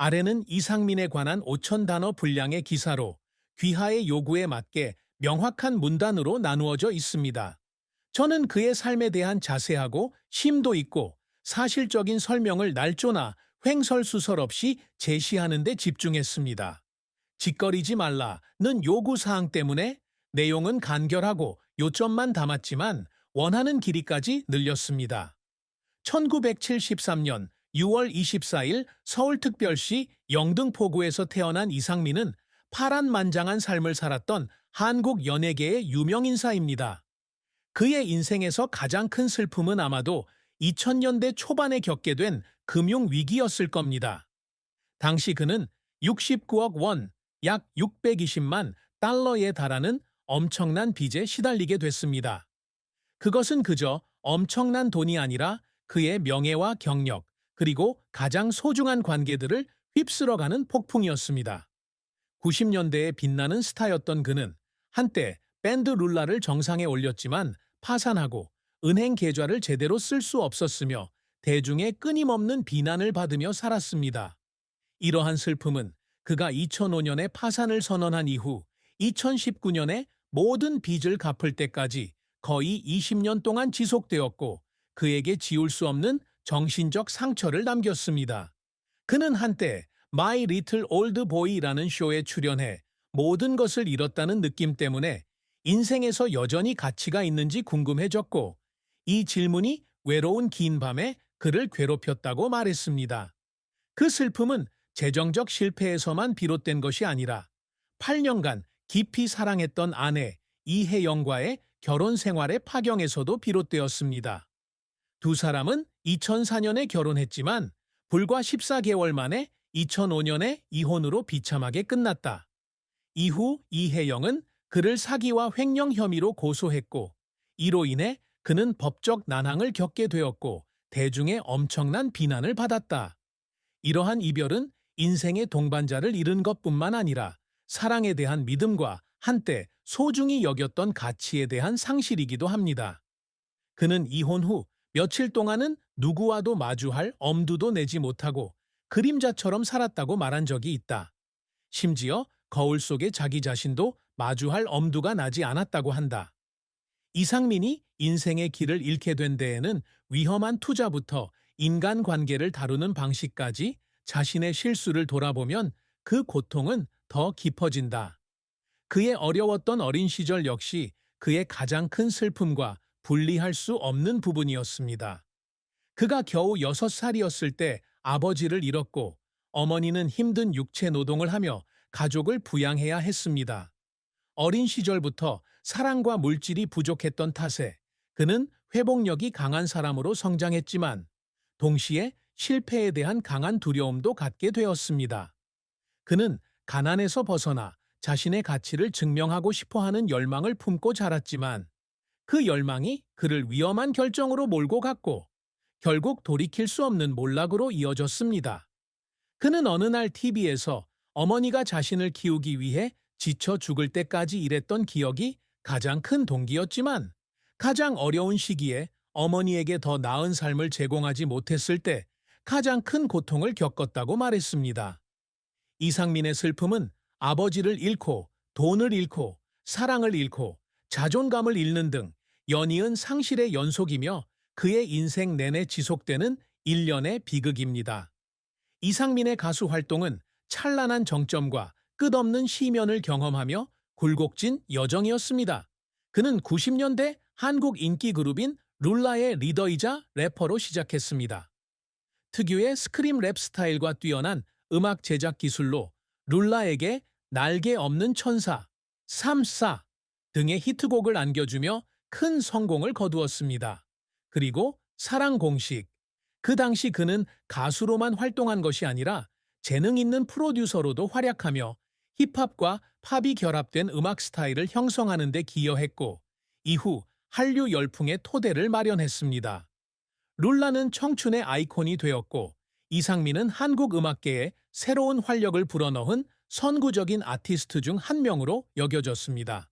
아래는 이상민에 관한 5천 단어 분량의 기사로 귀하의 요구에 맞게 명확한 문단으로 나누어져 있습니다. 저는 그의 삶에 대한 자세하고 심도 있고 사실적인 설명을 날조나 횡설수설 없이 제시하는 데 집중했습니다. 짓거리지 말라는 요구사항 때문에 내용은 간결하고 요점만 담았지만 원하는 길이까지 늘렸습니다. 1973년 6월 24일 서울특별시 영등포구에서 태어난 이상민은 파란만장한 삶을 살았던 한국 연예계의 유명 인사입니다. 그의 인생에서 가장 큰 슬픔은 아마도 2000년대 초반에 겪게 된 금융위기였을 겁니다. 당시 그는 69억 원, 약 620만 달러에 달하는 엄청난 빚에 시달리게 됐습니다. 그것은 그저 엄청난 돈이 아니라 그의 명예와 경력, 그리고 가장 소중한 관계들을 휩쓸어가는 폭풍이었습니다. 90년대에 빛나는 스타였던 그는 한때 밴드 룰라를 정상에 올렸지만 파산하고 은행 계좌를 제대로 쓸 수 없었으며 대중의 끊임없는 비난을 받으며 살았습니다. 이러한 슬픔은 그가 2005년에 파산을 선언한 이후 2019년에 모든 빚을 갚을 때까지 거의 20년 동안 지속되었고 그에게 지울 수 없는 정신적 상처를 남겼습니다. 그는 한때 마이 리틀 올드 보이라는 쇼에 출연해 모든 것을 잃었다는 느낌 때문에 인생에서 여전히 가치가 있는지 궁금해졌고 이 질문이 외로운 긴 밤에 그를 괴롭혔다고 말했습니다. 그 슬픔은 재정적 실패에서만 비롯된 것이 아니라 8년간 깊이 사랑했던 아내 이혜영과의 결혼 생활의 파경에서도 비롯되었습니다. 두 사람은 2004년에 결혼했지만 불과 14개월 만에 2005년에 이혼으로 비참하게 끝났다. 이후 이혜영은 그를 사기와 횡령 혐의로 고소했고 이로 인해 그는 법적 난항을 겪게 되었고 대중의 엄청난 비난을 받았다. 이러한 이별은 인생의 동반자를 잃은 것뿐만 아니라 사랑에 대한 믿음과 한때 소중히 여겼던 가치에 대한 상실이기도 합니다. 그는 이혼 후 며칠 동안은 누구와도 마주할 엄두도 내지 못하고 그림자처럼 살았다고 말한 적이 있다. 심지어 거울 속에 자기 자신도 마주할 엄두가 나지 않았다고 한다. 이상민이 인생의 길을 잃게 된 데에는 위험한 투자부터 인간관계를 다루는 방식까지 자신의 실수를 돌아보면 그 고통은 더 깊어진다. 그의 어려웠던 어린 시절 역시 그의 가장 큰 슬픔과 분리할 수 없는 부분이었습니다. 그가 겨우 6살이었을 때 아버지를 잃었고 어머니는 힘든 육체 노동을 하며 가족을 부양해야 했습니다. 어린 시절부터 사랑과 물질이 부족했던 탓에 그는 회복력이 강한 사람으로 성장했지만 동시에 실패에 대한 강한 두려움도 갖게 되었습니다. 그는 가난에서 벗어나 자신의 가치를 증명하고 싶어 하는 열망을 품고 자랐지만 그 열망이 그를 위험한 결정으로 몰고 갔고 결국 돌이킬 수 없는 몰락으로 이어졌습니다. 그는 어느 날 TV에서 어머니가 자신을 키우기 위해 지쳐 죽을 때까지 일했던 기억이 가장 큰 동기였지만 가장 어려운 시기에 어머니에게 더 나은 삶을 제공하지 못했을 때 가장 큰 고통을 겪었다고 말했습니다. 이상민의 슬픔은 아버지를 잃고 돈을 잃고 사랑을 잃고 자존감을 잃는 등 연이은 상실의 연속이며 그의 인생 내내 지속되는 일련의 비극입니다. 이상민의 가수 활동은 찬란한 정점과 끝없는 시면을 경험하며 굴곡진 여정이었습니다. 그는 90년대 한국 인기 그룹인 룰라의 리더이자 래퍼로 시작했습니다. 특유의 스크림 랩 스타일과 뛰어난 음악 제작 기술로 룰라에게 날개 없는 천사, 삼사 등의 히트곡을 안겨주며 큰 성공을 거두었습니다. 그리고 사랑 공식. 그 당시 그는 가수로만 활동한 것이 아니라 재능 있는 프로듀서로도 활약하며 힙합과 팝이 결합된 음악 스타일을 형성하는 데 기여했고 이후 한류 열풍의 토대를 마련했습니다. 룰라는 청춘의 아이콘이 되었고 이상민은 한국 음악계에 새로운 활력을 불어넣은 선구적인 아티스트 중 한 명으로 여겨졌습니다.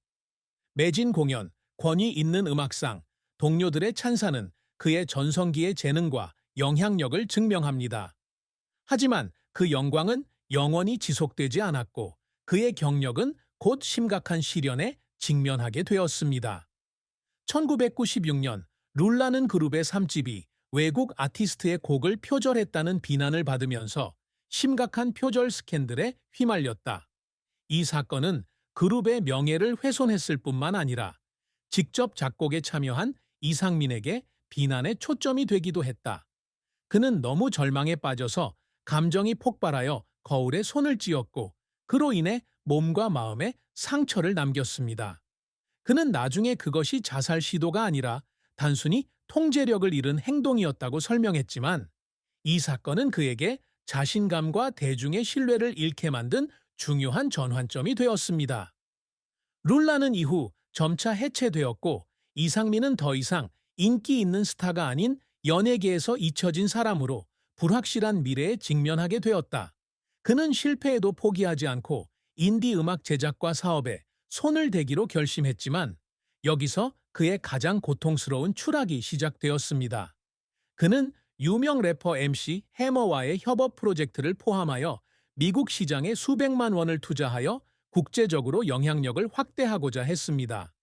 매진 공연, 권위 있는 음악상, 동료들의 찬사는 그의 전성기의 재능과 영향력을 증명합니다. 하지만 그 영광은 영원히 지속되지 않았고 그의 경력은 곧 심각한 시련에 직면하게 되었습니다. 1996년 룰라는 그룹의 3집이 외국 아티스트의 곡을 표절했다는 비난을 받으면서 심각한 표절 스캔들에 휘말렸다. 이 사건은 그룹의 명예를 훼손했을 뿐만 아니라 직접 작곡에 참여한 이상민에게 비난의 초점이 되기도 했다. 그는 너무 절망에 빠져서 감정이 폭발하여 거울에 손을 찧었고 그로 인해 몸과 마음에 상처를 남겼습니다. 그는 나중에 그것이 자살 시도가 아니라 단순히 통제력을 잃은 행동이었다고 설명했지만 이 사건은 그에게 자신감과 대중의 신뢰를 잃게 만든 중요한 전환점이 되었습니다. 룰라는 이후 점차 해체되었고 이상민은 더 이상 인기 있는 스타가 아닌 연예계에서 잊혀진 사람으로 불확실한 미래에 직면하게 되었다. 그는 실패에도 포기하지 않고 인디 음악 제작과 사업에 손을 대기로 결심했지만 여기서 그의 가장 고통스러운 추락이 시작되었습니다. 그는 유명 래퍼 MC 해머와의 협업 프로젝트를 포함하여 미국 시장에 수백만 원을 투자하여 국제적으로 영향력을 확대하고자 했습니다.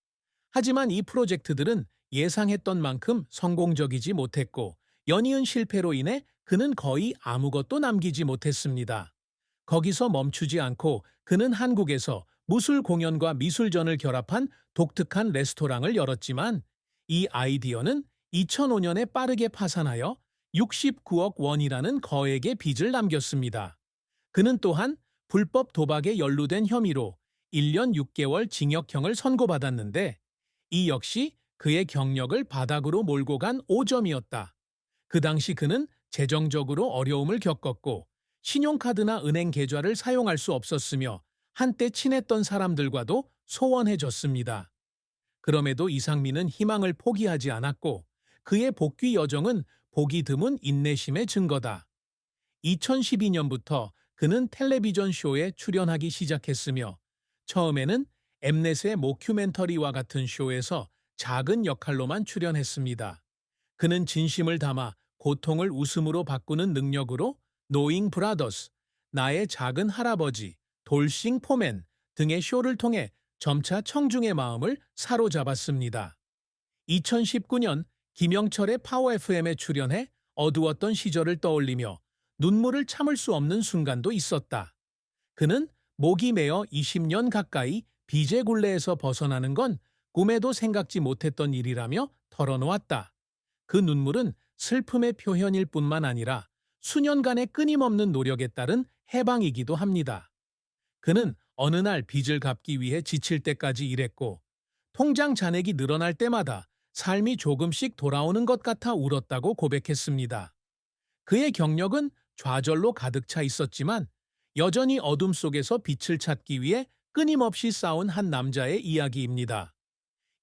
하지만 이 프로젝트들은 예상했던 만큼 성공적이지 못했고 연이은 실패로 인해 그는 거의 아무것도 남기지 못했습니다. 거기서 멈추지 않고 그는 한국에서 무술 공연과 미술전을 결합한 독특한 레스토랑을 열었지만 이 아이디어는 2005년에 빠르게 파산하여 69억 원이라는 거액의 빚을 남겼습니다. 그는 또한 불법 도박에 연루된 혐의로 1년 6개월 징역형을 선고받았는데 이 역시 그의 경력을 바닥으로 몰고 간 오점이었다. 그 당시 그는 재정적으로 어려움을 겪었고 신용카드나 은행 계좌를 사용할 수 없었으며 한때 친했던 사람들과도 소원해졌습니다. 그럼에도 이상민은 희망을 포기하지 않았고 그의 복귀 여정은 보기 드문 인내심의 증거다. 2012년부터 그는 텔레비전 쇼에 출연하기 시작했으며 처음에는 엠넷의 모큐멘터리와 같은 쇼에서 작은 역할로만 출연했습니다. 그는 진심을 담아 고통을 웃음으로 바꾸는 능력으로 노잉 브라더스, 나의 작은 할아버지, 돌싱 포맨 등의 쇼를 통해 점차 청중의 마음을 사로잡았습니다. 2019년 김영철의 파워 FM에 출연해 어두웠던 시절을 떠올리며 눈물을 참을 수 없는 순간도 있었다. 그는 목이 메어 20년 가까이 비제 굴레에서 벗어나는 건 꿈에도 생각지 못했던 일이라며 털어놓았다. 그 눈물은 슬픔의 표현일 뿐만 아니라 수년간의 끊임없는 노력에 따른 해방이기도 합니다. 그는 어느 날 빚을 갚기 위해 지칠 때까지 일했고 통장 잔액이 늘어날 때마다 삶이 조금씩 돌아오는 것 같아 울었다고 고백했습니다. 그의 경력은 좌절로 가득 차 있었지만 여전히 어둠 속에서 빛을 찾기 위해 끊임없이 싸운 한 남자의 이야기입니다.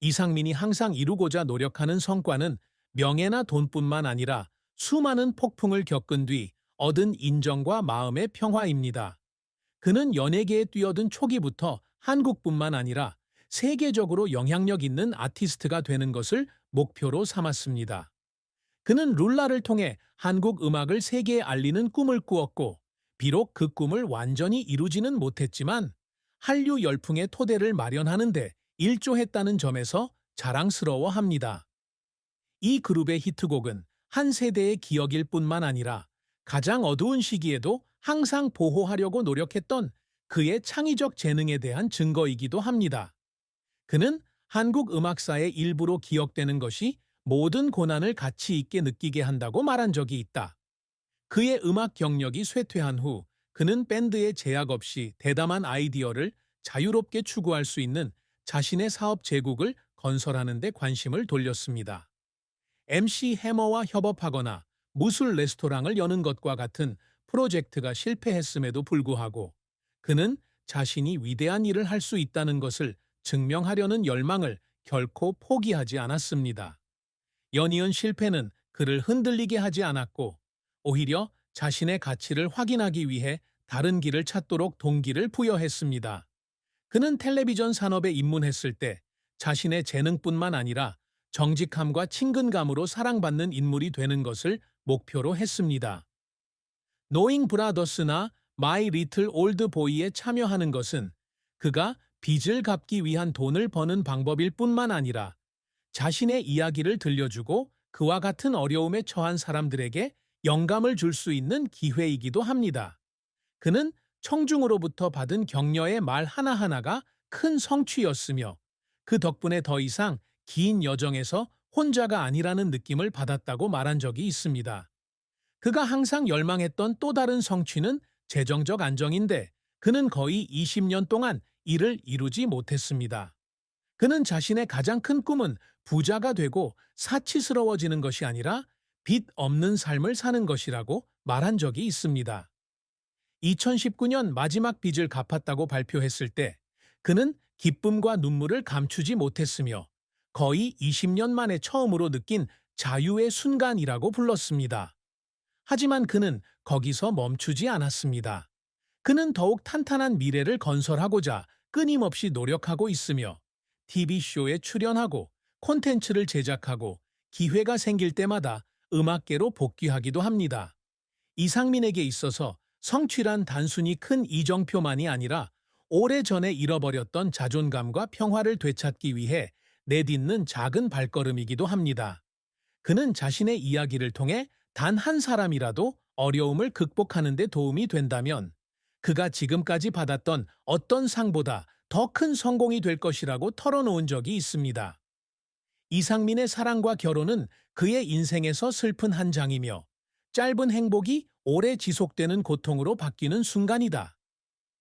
이상민이 항상 이루고자 노력하는 성과는 명예나 돈뿐만 아니라 수많은 폭풍을 겪은 뒤 얻은 인정과 마음의 평화입니다. 그는 연예계에 뛰어든 초기부터 한국뿐만 아니라 세계적으로 영향력 있는 아티스트가 되는 것을 목표로 삼았습니다. 그는 룰라를 통해 한국 음악을 세계에 알리는 꿈을 꾸었고 비록 그 꿈을 완전히 이루지는 못했지만 한류 열풍의 토대를 마련하는 데 일조했다는 점에서 자랑스러워합니다. 이 그룹의 히트곡은 한 세대의 기억일 뿐만 아니라 가장 어두운 시기에도 항상 보호하려고 노력했던 그의 창의적 재능에 대한 증거이기도 합니다. 그는 한국 음악사의 일부로 기억되는 것이 모든 고난을 가치 있게 느끼게 한다고 말한 적이 있다. 그의 음악 경력이 쇠퇴한 후 그는 밴드의 제약 없이 대담한 아이디어를 자유롭게 추구할 수 있는 자신의 사업 제국을 건설하는 데 관심을 돌렸습니다. MC 해머와 협업하거나 무술 레스토랑을 여는 것과 같은 프로젝트가 실패했음에도 불구하고 그는 자신이 위대한 일을 할 수 있다는 것을 증명하려는 열망을 결코 포기하지 않았습니다. 연이은 실패는 그를 흔들리게 하지 않았고 오히려 자신의 가치를 확인하기 위해 다른 길을 찾도록 동기를 부여했습니다. 그는 텔레비전 산업에 입문했을 때 자신의 재능뿐만 아니라 정직함과 친근감으로 사랑받는 인물이 되는 것을 목표로 했습니다. 노잉 브라더스나 마이 리틀 올드 보이에 참여하는 것은 그가 빚을 갚기 위한 돈을 버는 방법일 뿐만 아니라 자신의 이야기를 들려주고 그와 같은 어려움에 처한 사람들에게 영감을 줄 수 있는 기회이기도 합니다. 그는 청중으로부터 받은 격려의 말 하나하나가 큰 성취였으며 그 덕분에 더 이상 긴 여정에서 혼자가 아니라는 느낌을 받았다고 말한 적이 있습니다. 그가 항상 열망했던 또 다른 성취는 재정적 안정인데 그는 거의 20년 동안 이를 이루지 못했습니다. 그는 자신의 가장 큰 꿈은 부자가 되고 사치스러워지는 것이 아니라 빚 없는 삶을 사는 것이라고 말한 적이 있습니다. 2019년 마지막 빚을 갚았다고 발표했을 때 그는 기쁨과 눈물을 감추지 못했으며 거의 20년 만에 처음으로 느낀 자유의 순간이라고 불렀습니다. 하지만 그는 거기서 멈추지 않았습니다. 그는 더욱 탄탄한 미래를 건설하고자 끊임없이 노력하고 있으며 TV쇼에 출연하고 콘텐츠를 제작하고 기회가 생길 때마다 음악계로 복귀하기도 합니다. 이상민에게 있어서 성취란 단순히 큰 이정표만이 아니라 오래전에 잃어버렸던 자존감과 평화를 되찾기 위해 내딛는 작은 발걸음이기도 합니다. 그는 자신의 이야기를 통해 단 한 사람이라도 어려움을 극복하는 데 도움이 된다면 그가 지금까지 받았던 어떤 상보다 더 큰 성공이 될 것이라고 털어놓은 적이 있습니다. 이상민의 사랑과 결혼은 그의 인생에서 슬픈 한 장이며 짧은 행복이 오래 지속되는 고통으로 바뀌는 순간이다.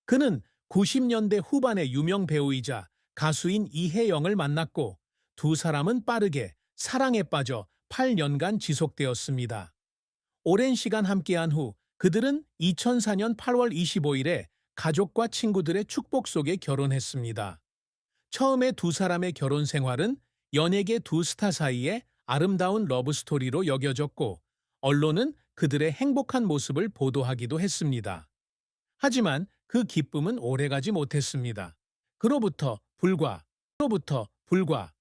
그는 90년대 후반의 유명 배우이자 가수인 이혜영을 만났고 두 사람은 빠르게 사랑에 빠져 8년간 지속되었습니다. 오랜 시간 함께한 후 그들은 2004년 8월 25일에 가족과 친구들의 축복 속에 결혼했습니다. 처음에 두 사람의 결혼 생활은 연예계 두 스타 사이의 아름다운 러브스토리로 여겨졌고 언론은 그들의 행복한 모습을 보도하기도 했습니다. 하지만 그 기쁨은 오래가지 못했습니다. 그로부터 불과, 그로부터 불과